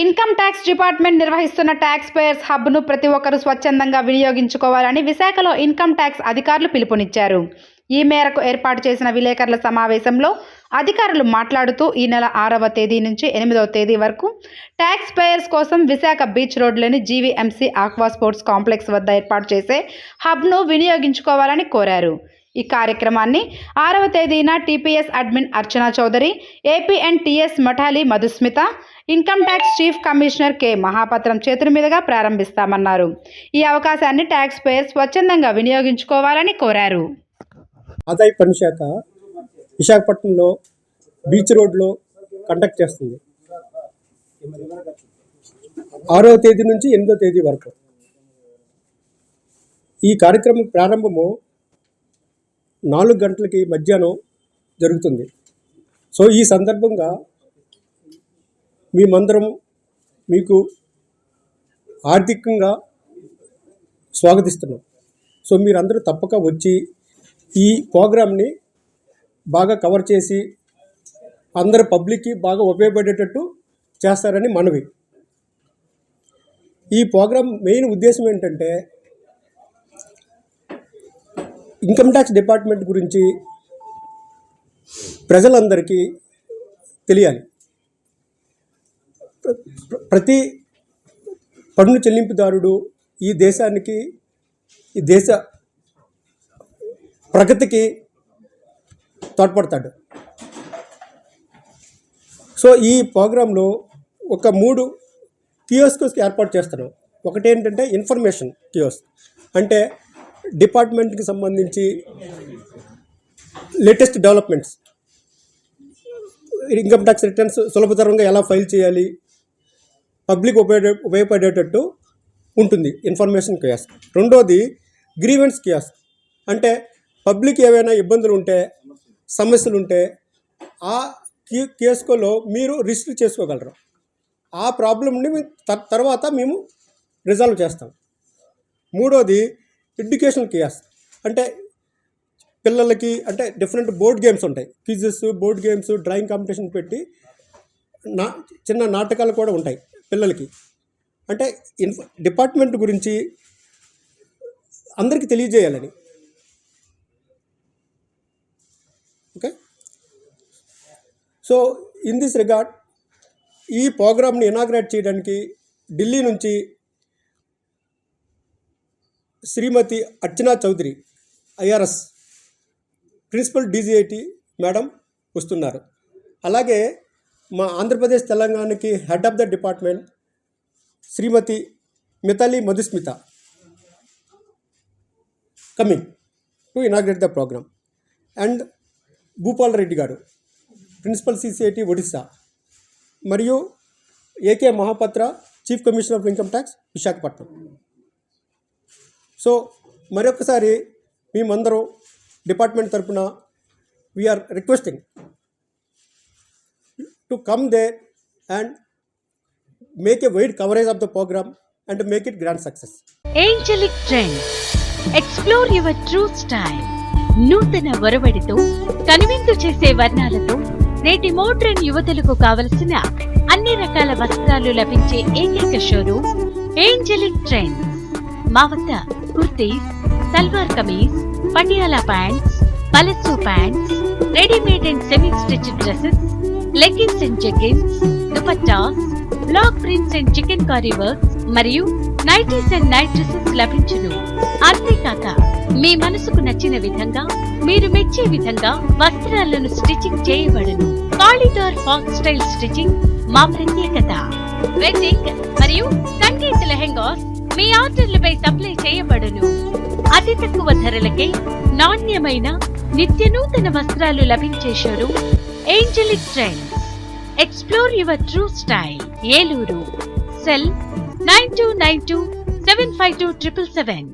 Income tax department నిర్వహిస్తున్న tax payers హబ్ను ప్రతి ఒక్కరూ స్వచ్ఛందంగా వినియోగించుకోవాలని విశాఖలో ఇన్కమ్ ట్యాక్స్ అధికారులు పిలుపునిచ్చారు. ఈ మేరకు ఏర్పాటు చేసిన విలేకరుల సమావేశంలో అధికారులు మాట్లాడుతూ ఈ నెల ఆరవ తేదీ నుంచి ఎనిమిదవ తేదీ వరకు ట్యాక్స్ పేయర్స్ కోసం విశాఖ బీచ్ రోడ్లోని జీవీఎంసీ ఆక్వా స్పోర్ట్స్ కాంప్లెక్స్ వద్ద ఏర్పాటు చేసే హబ్ను వినియోగించుకోవాలని కోరారు. ఈ కార్యక్రమాన్ని ఆరవ తేదీన TPS admin Archana Chaudhary APN TS Mitali Madhusmita income tax chief commissioner K. Mahapatra చేతుల మీదుగా ప్రారంభిస్తామన్నారు. ఈ అవకాశాన్ని ట్యాక్స్ పేయర్ స్వచ్ఛందంగా వినియోగించుకోవాలని కోరారు. ఆదాయ పన్ను శాఖ విశాఖపట్నంలో బీచ్ రోడ్లో కండక్ట్ చేస్తుంది. ఆరో తేదీ నుంచి ఎనిమిదో తేదీ వరకు. ఈ కార్యక్రమం ప్రారంభము నాలుగు గంటలకి మధ్యాహ్నం జరుగుతుంది. సో ఈ సందర్భంగా మేమందరం మీకు ఆర్థికంగా స్వాగతిస్తున్నాం. సో మీరందరూ తప్పక వచ్చి ఈ ప్రోగ్రామ్ని బాగా కవర్ చేసి అందరు పబ్లిక్కి బాగా ఉపయోగపడేటట్టు చేస్తారని మనవి. ఈ ప్రోగ్రామ్ మెయిన్ ఉద్దేశం ఏంటంటే ఇన్కమ్ ట్యాక్స్ డిపార్ట్మెంట్ గురించి ప్రజలందరికీ తెలియాలి. ప్రతి పన్ను చెల్లింపుదారుడు ఈ దేశానికి ఈ దేశ ప్రగతికి తోడ్పడతాడు. సో ఈ ప్రోగ్రాంలో ఒక మూడు కియోస్క్స్ ఏర్పాటు చేస్తాను ఒకటి ఏంటంటే ఇన్ఫర్మేషన్ కియోస్ అంటే డిపార్ట్మెంట్కి సంబంధించి latest developments. Income tax returns సులభతరంగా ఎలా ఫైల్ చేయాలి పబ్లిక్ ఉపయోగ ఉపయోగపడేటట్టు ఉంటుంది ఇన్ఫర్మేషన్ కియాస్ రెండోది గ్రీవెన్స్ కియాస్ అంటే పబ్లిక్ ఏవైనా ఇబ్బందులు ఉంటే సమస్యలు ఉంటే ఆ కేసుకోలో మీరు రిజిస్టర్ చేసుకోగలరు. ఆ ప్రాబ్లమ్ని త- తర్వాత మేము రిజాల్వ్ చేస్తాం. మూడోది ఎడ్యుకేషనల్ కియాస్ అంటే పిల్లలకి అంటే డిఫరెంట్ బోర్డ్ గేమ్స్ ఉంటాయి. Quizzes board games drawing competition పెట్టి నా చిన్న నాటకాలు కూడా ఉంటాయి. పిల్లలకి. అంటే ఇన్ఫ డిపార్ట్మెంట్ గురించి అందరికీ తెలియజేయాలని. Okay? So in this regard ఈ ప్రోగ్రామ్ని ఇనాగ్రేట్ చేయడానికి ఢిల్లీ నుంచి Shrimati Archana Chaudhary IRS principal DGIT madam వస్తున్నారు. అలాగే మా ఆంధ్రప్రదేశ్ తెలంగాణకి head of the department Shrimati Mitali Madhusmita. Coming to inaugurate the program and Bhupal Reddy garu principal CCIT Odisha మరియు AK Mahapatra chief commissioner of income tax Visakhapatnam so మరొకసారి మేమందరం department తరపున we are requesting to come they and make a wide coverage of the program and make it grand success Angelic trend explore your true style నూతన ఒరవడితో కనువిందు చేసే వర్ణాలతో నేటి modern యువతలకు కావలసిన అన్ని రకాల వస్త్రాలు లభించే ఏకైక షోరూమ్ ఏంజలిక్ ట్రెండ్స్ మా వద్ద kurtis salwar kameez Patiala pants palazzo pants readymade and semi stitch dresses leggings and jeggings dupattas block prints and chikankari works మరియు నైటీస్ అండ్ నైట్ డ్రెస్సెస్ లభించును అంతేకాక మీ మనసుకు నచ్చిన విధంగా మీరు మెచ్చే విధంగా వస్త్రాలను స్టిచ్చింగ్ చేయబడును. కాలిడార్ ఫాక్స్ స్టైల్ స్టిచ్చింగ్ మా ప్రత్యేకత. వెడ్డింగ్ మరియు సంగీత లెహెంగాస్ మీ ఆర్డర్లపై సప్లై చేయబడును. అతి తక్కువ ధరలకే నాణ్యమైన నిత్య నూతన వస్త్రాలు లభించే showroom Angelic trends explore your true style Eluru cell nine two nine two seven five two triple seven